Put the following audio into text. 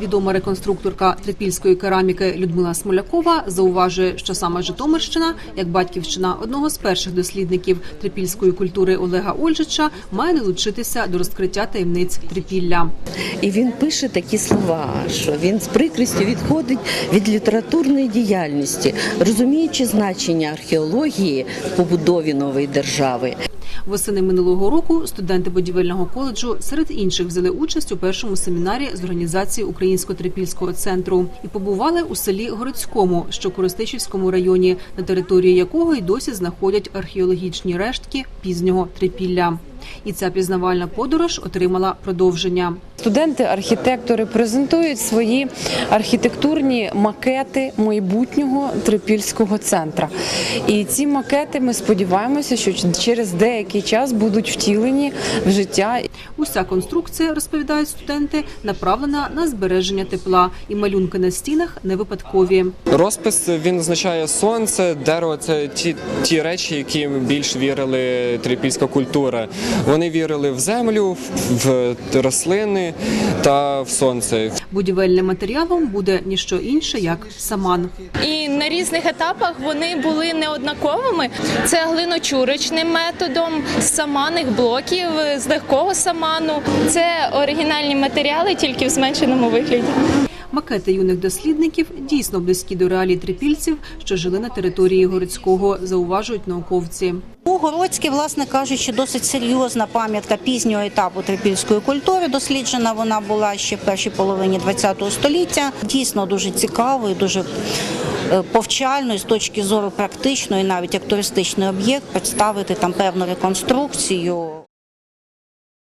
Відома реконструкторка трипільської кераміки Людмила Смолякова зауважує, що саме Житомирщина, як батьківщина одного з перших дослідників трипільської культури Олега Ольжича, має долучитися до розкриття таємниць трипілля. І він пише такі слова, що він з прикрістю відходить від літературної діяльності, розуміючи значення археології в побудові нової держави. Восени минулого року студенти будівельного коледжу серед інших взяли участь у першому семінарі з організації Українсько-трипільського центру і побували у селі Городському, що Коростишівському районі, на території якого й досі знаходять археологічні рештки пізнього трипілля. І ця пізнавальна подорож отримала продовження. Студенти-архітектори презентують свої архітектурні макети майбутнього трипільського центра. І ці макети ми сподіваємося, що через деякий час будуть втілені в життя. Уся конструкція, розповідають студенти, направлена на збереження тепла, і малюнки на стінах не випадкові. Розпис він означає сонце, дерево це ті, ті речі, які більш вірили трипільська культура. Вони вірили в землю, в рослини та в сонце. Будівельним матеріалом буде ніщо інше, як саман. І на різних етапах вони були неоднаковими. Це глиночурочним методом з саманих блоків, з легкого саману. Це оригінальні матеріали, тільки в зменшеному вигляді. Макети юних дослідників дійсно близькі до реалій трипільців, що жили на території городського, зауважують науковці. Городське, власне кажучи, досить серйозна пам'ятка пізнього етапу трипільської культури. Досліджена вона була ще в першій половині ХХ століття. Дійсно дуже цікавою, дуже повчально і з точки зору практичної, навіть як туристичний об'єкт, представити там певну реконструкцію.